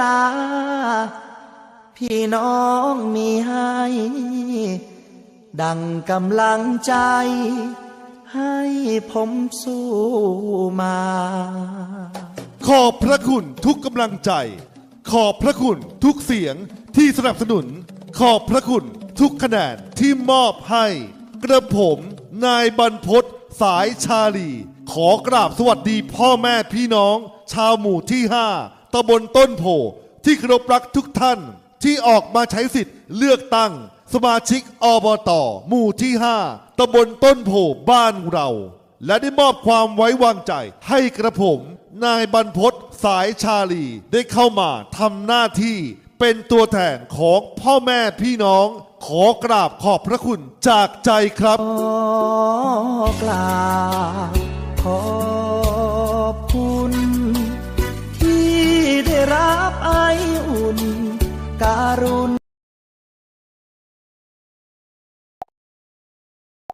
ตา พี่น้องมีให้ ดังกำลังใจ ให้ผมสู้มา ขอบพระคุณทุกกำลังใจ ขอบพระคุณทุกเสียงที่สนับสนุน ขอบพระคุณทุกคะแนนที่มอบให้ กระผมนายบรรพศสายชาลี ขอกราบสวัสดีพ่อแม่พี่น้อง ชาวหมู่ที่5 ตำบลต้นโพที่เคารพรักทุกท่านที่ออกมาใช้สิทธิ์เลือกตั้ง สมาชิกอบตหมู่ที่ 5ตำบลต้นโพบ้านเรา และได้มอบความไว้วางใจให้กระผม นายบรรพศสายชาลีได้เข้ามาทำหน้าที่เป็นตัวแทนของพ่อแม่พี่น้อง ขอกราบขอบพระคุณจากใจครับขอกราบ การุณ